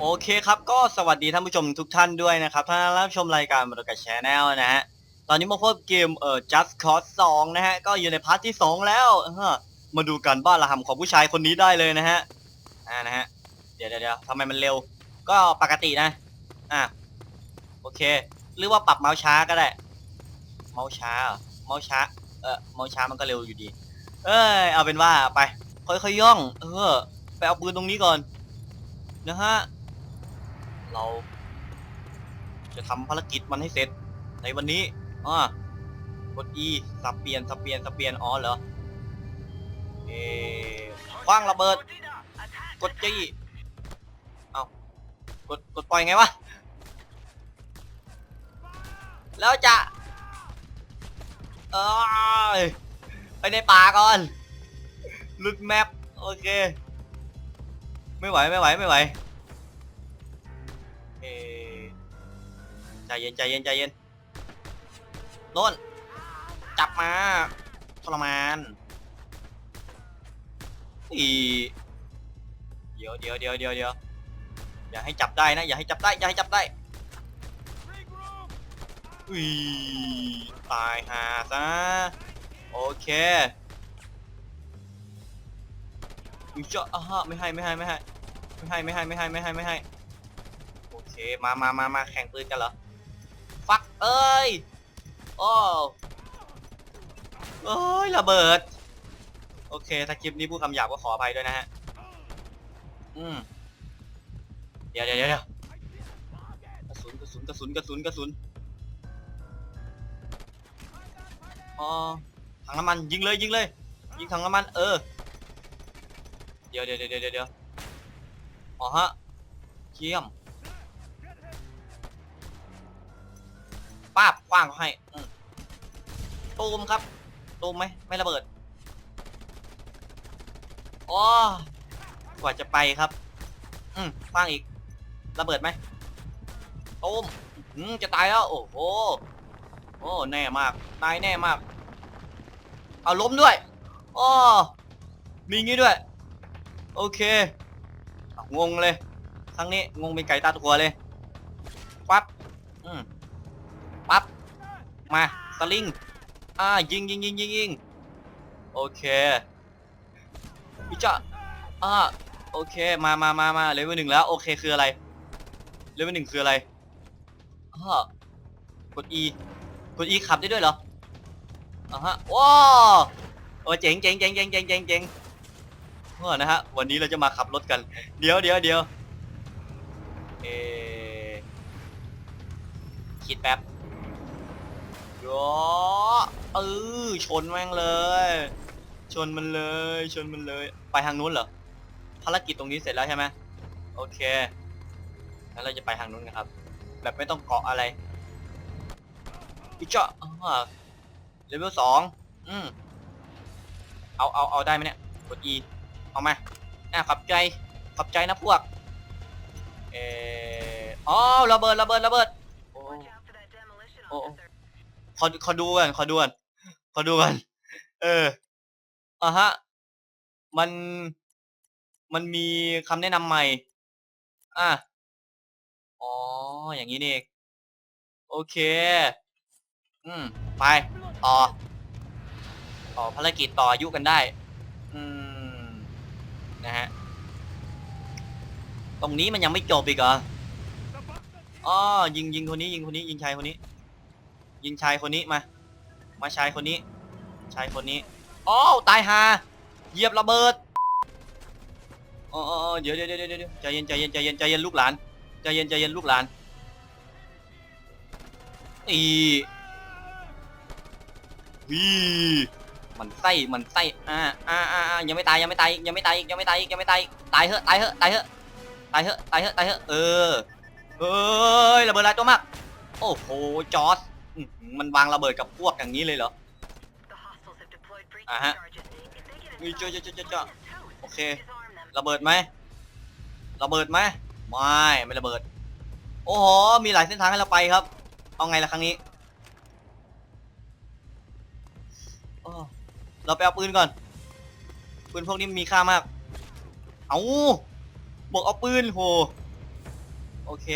โอเคครับก็สวัสดีท่านผู้ชมทุกท่านด้วยนะครับท่านรับชมรายการมรดกแชนแนลนะฮะตอนนี้มาพบเกมเอ่อ Just Cause 2 นะฮะก็อยู่ในพาร์ทที่ 2 แล้วมาดูกันบ้านระหำของผู้ชายคนนี้ได้เลยนะฮะอ่านะฮะเดี๋ยวเดี๋ยวทำไมมันเร็ว ก็ปกตินะอะโอเค หรือว่าปรับเมาส์ช้าก็ได้ เมาส์ช้าเหรอเมาส์ช้าเออเมาส์ช้ามันก็เร็วอยู่ดี เอ้ยเอาเป็นว่าไปค่อยๆย่อง เออไปเอาปืนตรงนี้ก่อนนะฮะ เรา จะทำภารกิจมันให้เสร็จ ในวันนี้อ่ากด E สับเปลี่ยนสับเปลี่ยนสับเปลี่ยนอ๋อเหรอเอคว้างระเบิด กดจีเอากดกดปล่อยไงวะ แล้วจะ เอยไปในป่าก่อนหลุดแมปโอเค ไม่ไหวไม่ไหวไม่ไหว ใจเย็นใจเย็นใจเย็นโน่นจับมาทรมานอีเดี๋ยวเดี๋ยวเดี๋ยวเดี๋ยวเดี๋ยวอย่าให้จับได้นะ อย่าให้จับได้ อย่าให้จับได้อุ้ยตายหาซะโอเคอุ๊ยเจ้าอ่าฮะไม่ให้ไม่ให้ไม่ให้ไม่ให้ไม่ให้ไม่ให้ไม่ให้ไม่ให้โอเคมามามามาแข่งปืนกันเหรอ ฟักเอ้ยโอ้เอ้ยระเบิด โอเค ถ้าคลิปนี้พูดคำหยาบก็ขออภัยด้วยนะฮะ อืม เดี๋ยวเดี๋ยวเดี๋ยวกระสุนกระสุนกระสุนกระสุนกระสุนอ๋อถังน้ำมันยิงเลยยิงเลย ยิงถังน้ำมันเออ เดี๋ยวเดี๋ยวเดี๋ยวเดี๋ยวเดี๋ยวอ๋อฮะเยี่ยม ป้าบกว้างเขาให้อืมตูมครับ ตูมไหมไม่ระเบิดโอ้กว่าจะไปครับ อืมกว้างอีก ระเบิดไหมตูมอืมจะตายแล้ว โอ้โหโอ้แน่มากนายแน่มาก เอาล้มด้วยอ้อมีงี้ด้วย โอเค งงเลย ครั้งนี้งงเป็นไก่ตาตัวเลยปั๊บอืม มาสลิงอ่ายิงยิงยิงยิงยิงโอเคพิจ้าอ่าโอเคมามามามาเลเวลหนึ่งแล้วโอเคคืออะไรเลเวลหนึ่งคืออะไรอ่ากด E กด E ขับได้ด้วยเหรออ่าฮะว้าวโอ้เจ๋งเจ๋งเจ๋งเจ๋งเจ๋งเจ๋งเจ๋งเออนะฮะวันนี้เราจะมาขับรถกัน เดี๋ยวเดี๋ยวเดี๋ยวเอคิดแป๊บ โยเออชนแม่งเลย ชนมันเลย ชนมันเลย ไปทางนู้นเหรอ ภารกิจตรงนี้เสร็จแล้วใช่ไหมโอเคงั้นเราจะไปทางนู้นกันครับ แบบไม่ต้องเกาะอะไรอีเจ้าอ่าเลเวลสองอืมเอาเอาเอาได้ไหมเนี่ย กด E เอามาอะขอบใจ ขอบใจนะพวก เอออ๋อระเบิดระเบิดระเบิดโอ้โอ้ ขอขอดูก่อนขอดูก่อนขอดูก่อนเอออะฮะ มัน มันมีคำแนะนำใหม่ อะ อ๋อ อย่างนี้นี่เองโอเค อืม ไป ต่อ ต่อภารกิจต่ออายุกันได้ อืม นะฮะ ตรงนี้มันยังไม่จบอีกเหรออ๋อยิงยิงคนนี้ยิงคนนี้ยิงชายคนนี้ ยิงชายคนนี้มา มาชายคนนี้ ชายคนนี้อ้าวตายหาเหยียบระเบิดอ๋ออ๋ออ๋อเดี๋ยวเดี๋ยวเดี๋ยวเดี๋ยวใจเย็นใจเย็นใจเย็นใจเย็นลูกหลานใจเย็นใจเย็นลูกหลานอีวีมันไส้มันไส้อ่าอ่าอ่าอ่ายังไม่ตายยังไม่ตายยังไม่ตายยังไม่ตายยังไม่ตายตายเหอะตายเหอะตายเหอะตายเหอะตายเหอะตายเหอะเออเอ้ยระเบิดหลายตัวมาก โอ้โหจอส อื้อหือมันวางระเบิดกับพวกอย่างนี้เลยเหรอ อ่าฮะ มีเจอเจอเจอเจอเจอโอเค ระเบิดไหมระเบิดไหมไม่ไม่ระเบิด โอ้โหมีหลายเส้นทางให้เราไปครับ เอาไงล่ะครั้งนี้โอ้เราไปเอาปืนก่อน ปืนพวกนี้มีค่ามาก เอาบอกเอาปืนโห โอเค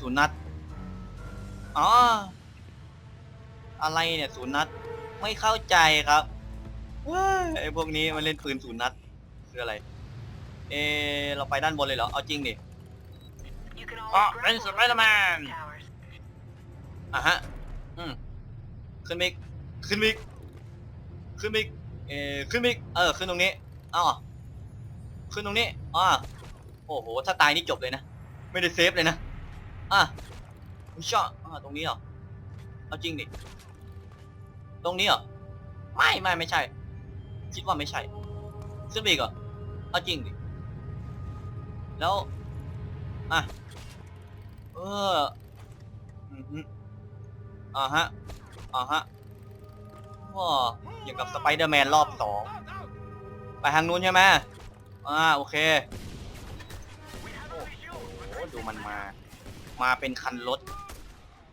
ศูนย์นัดอ๋อ อะไรเนี่ยศูนย์นัด ไม่เข้าใจครับเว้ยไอ้พวกนี้มันเล่นปืนศูนย์นัดคืออะไร เอะเราไปด้านบนเลยเหรอ เอาจริงดิอ๋อ Oh, เป็นสไปเดอร์แมนอะฮะ อืม ขึ้นมิก ขึ้นมิก ขึ้นมิก เออขึ้นมิก เออ ขึ้นตรงนี้อ๋อขึ้นตรงนี้อ่าโอ้โห ถ้าตายนี่จบเลยนะ ไม่ได้เซฟเลยนะ อะไม่ชอบอ่าตรงนี้เหรอ เอาจริงดิ ตรงนี้เหรอ ไม่ไม่ไม่ใช่ คิดว่าไม่ใช่ ขึ้นไปอีกเหรอเอาจริงดิ แล้ว อะ เอออืมฮึอ่าฮะ อ่าฮะว้าอย่างกับสไปเดอร์แมนรอบสอง ไปทางนู้นใช่ไหมอ่า โอเค โอ้โห ดูมันมา มาเป็นคันรถ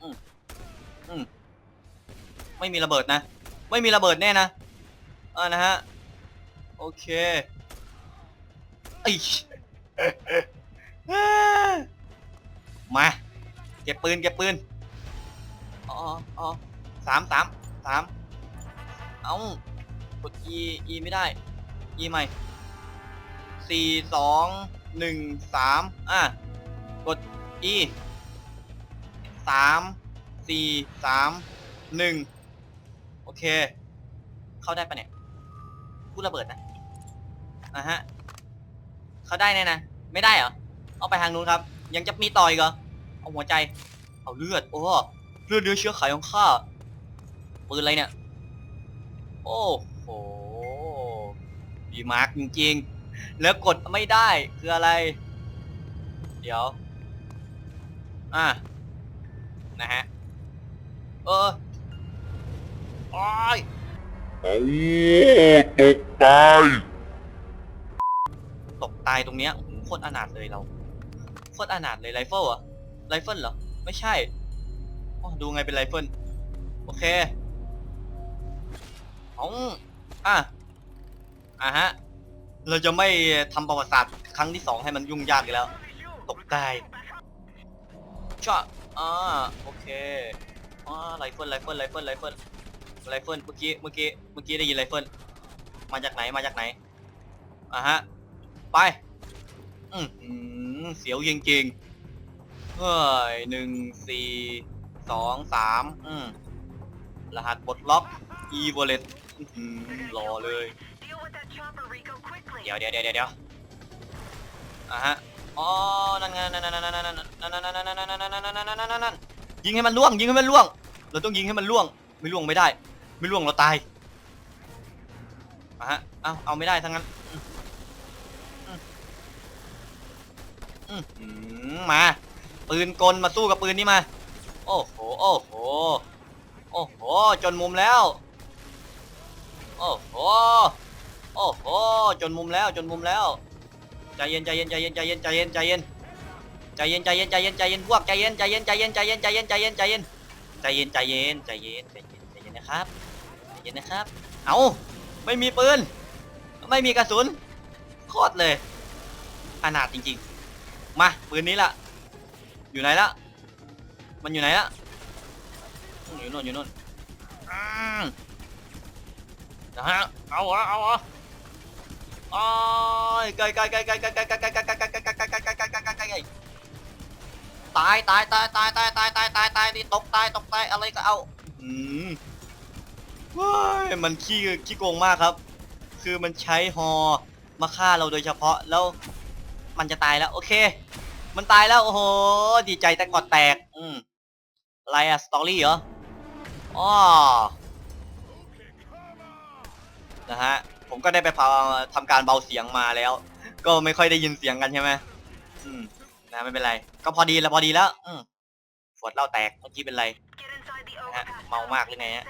อืมอืม ไม่มีระเบิดนะ ไม่มีระเบิดแน่นะอ่านะฮะ โอเคไอ้ยมา เก็บปืน เก็บปืน อ๋ออ๋อสามสามสามเอากด E E ไม่ได้ E ใหม่สี่สองหนึ่งสามอะ กด E สามสี่สามหนึ่ง โอเค เข้าได้ปะเนี่ยพูดระเบิดนะอะฮะ เข้าได้แน่นะไม่ได้เหรอเอาไปทางนู้นครับ ยังจะมีต่ออีกเหรอเอาหัวใจ เอาเลือด โอ้เลือดเนื้อเชื้อไขของข้าปืนอะไรเนี่ย โอ้โหดีมาร์กจริงๆ แล้วกดไม่ได้คืออะไร เดี๋ยว อะนะฮะ เออ โอ้ยโอ้ตกตายตกตายตรงเนี้ยโอ้โหโคตรอนาถเลยเรา โคตรอนาถเลยไรเฟิลเหรอไรเฟิลเหรอ ไม่ใช่อ๋อดูไงเป็นไรเฟิลโอเคอ๋ออะอะฮะ เราจะไม่ทำประวัติศาสตร์ครั้งที่สองให้มันยุ่งยากอีกแล้ว ตกตายชอบอ่าโอเคอ่าไรเฟิลไรเฟิลไรเฟิลไรเฟิล ไรเฟิลเมื่อกี้เมื่อกี้เมื่อกี้ได้ยินไรเฟิลมาจากไหนมาจากไหนอะฮะไปอืมเสียวจริงจริงเฮ้ยหนึ่งสี่สองสามอืมรหัสปลดล็อกอีเวเลตรอเลยเดี๋ยวเดี๋ยวเดี๋ยวเดี๋ยวอะฮะอ๋อนั่นนั่นนั่นนั่นนั่นนั่นนั่นนั่นนั่นนั่นนั่นนั่นยิงให้มันล่วงยิงให้มันล่วง เราต้องยิงให้มันล่วง ไม่ล่วงไม่ได้ ไม่ล่วงเราตายอะฮะเอาเอาไม่ได้ทั้งนั้นมาปืนกลมาสู้กับปืนนี้มา โอ้โหโอ้โหโอ้โหจนมุมแล้ว โอ้โหโอ้โหจนมุมแล้วจนมุมแล้วใจเย็นใจเย็นใจเย็นใจเย็นใจเย็นใจเย็นใจเย็นใจเย็นใจเย็นใจเย็นพวกใจเย็นใจเย็นใจเย็นใจเย็นใจเย็นใจเย็นใจเย็นใจเย็นใจเย็นใจเย็นใจเย็นนะครับ เย็นนะครับ เอาไม่มีปืน ไม่มีกระสุน โคตรเลยอนาถจริงๆ มาปืนนี้ละอยู่ไหนละมันอยู่ไหนละอยู่นู่นอยู่นู่นนะฮะเอาเหรอเอาเหรอโอ้ยไกลไกลไกลไกลไกลไกลไกลไกลไกลไกลไกลไกลไกลไกลไกลไกลไกลไกลตายตายตายตายตายตายตายตายตายนี่ตกตายตกตายอะไรก็เอาอืม เฮ้ยมันขี้ขี้โกงมากครับ คือมันใช้ฮอมาฆ่าเราโดยเฉพาะแล้ว มันจะตายแล้ว โอเค มันตายแล้วโอ้โหดีใจแต่กอดแตก อืมอะไรอะสตอรี่เหรออ๋อนะฮะผมก็ได้ไปพาทำการเบาเสียงมาแล้ว ก็ไม่ค่อยได้ยินเสียงกันใช่ไหมอืมนะไม่เป็นไร ก็พอดีแล้วพอดีแล้ว อืมฝดเหล่าแตกเมื่อกี้เป็นไรนะฮะเมามากหรือไงฮะ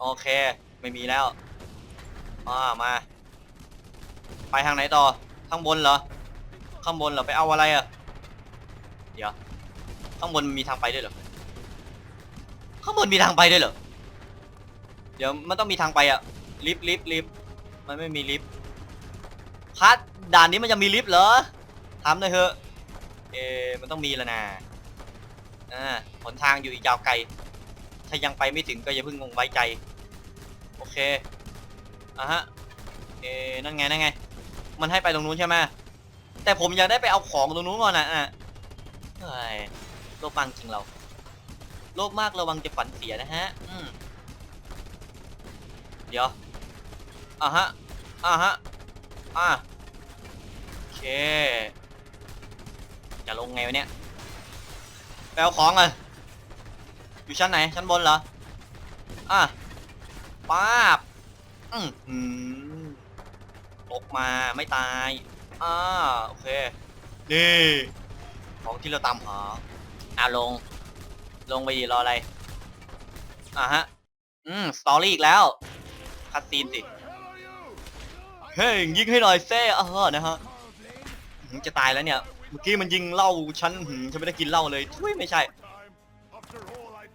โอเค ไม่มีแล้วอ่ามา ไปทางไหนต่อ ข้างบนเหรอ ข้างบนเหรอ ไปเอาอะไรอะเดี๋ยว ข้างบนมีทางไปด้วยเหรอ ข้างบนมีทางไปด้วยเหรอ เดี๋ยวมันต้องมีทางไปอะลิฟต์ลิฟต์ลิฟต์มันไม่มีลิฟต์พัดด่านนี้มันจะมีลิฟต์เหรอถามหน่อยเถอะ เออมันต้องมีแล้วนะอ่าหนทางอยู่อีกยาวไกล ถ้ายังไปไม่ถึงก็อย่าเพิ่งงงไว้ใจ เคอะฮะเออนั่นไงนั่นไง มันให้ไปตรงนู้นใช่ไหมแต่ผมอยากได้ไปเอาของตรงนู้นก่อนนะอะเฮ้ยโลภมากจริงเราโลภมากระวังจะฝันเสียนะฮะอืมเดี๋ยวอะฮะอะฮะอะโอเค จะลงไงวะเนี่ยไปเอาของอะอยู่ชั้นไหนชั้นบนเหรออะ ป้าบอือหือตกมาไม่ตายอ่าโอเค นี่ ของที่เราตามหาอะลง ลงไปดีรออะไร อะฮะ อืม สตอรี่อีกแล้ว คัดซีนสิ เฮ้ย ยิงให้หน่อยเซ่เออนะฮะ จะตายแล้วเนี่ย เมื่อกี้มันยิงเหล้าฉันหืมฉันไม่ได้กินเหล้าเลยทุยไม่ใช่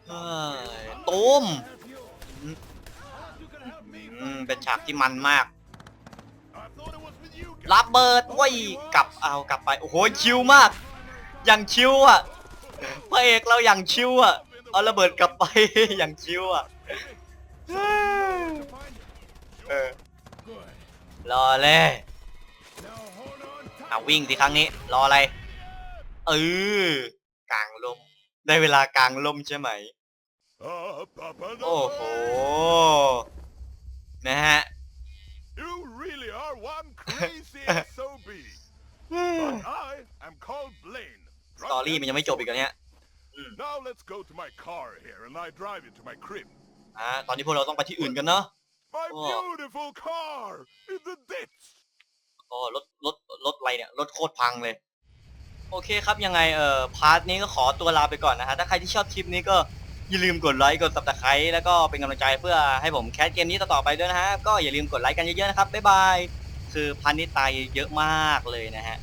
เฮ้ยตูมอืม เป็นฉากที่มันมาก รับเบิดเว้ยกลับเอากลับไป โอ้โหชิวมาก อย่างชิวอะพระเอกเราอย่างชิวอะ เอาระเบิดกลับไป อย่างชิวอะเออรอเลยเอาวิ่งสิครั้งนี้ รออะไร เออกลางลม ได้เวลากลางลมใช่ไหม โอ้โห นะฮะ You really are one crazy SOB. But I am called Blaine. สตอรี่มันยังไม่จบอีกเหรอเนี่ย Now let's go to my car here and I drive you to my crib. อ่าตอนนี้พวกเราต้องไปที่อื่นกันเนาะ My Oh. beautiful car in the ditch. โอ้รถรถรถอะไรเนี่ย รถโคตรพังเลย โอเคครับยังไงเอ่อพาร์ทนี้ก็ขอตัวลาไปก่อนนะฮะ ถ้าใครที่ชอบคลิปนี้ก็ อย่าลืมกดไลค์กด subscribe แล้วก็เป็นกำลังใจเพื่อให้ผมแคสเกมนี้ต่อๆไปด้วยนะฮะ ก็อย่าลืมกดไลค์กันเยอะๆนะครับ บ๊ายบาย คือพันนี้ตายเยอะมากเลยนะฮะ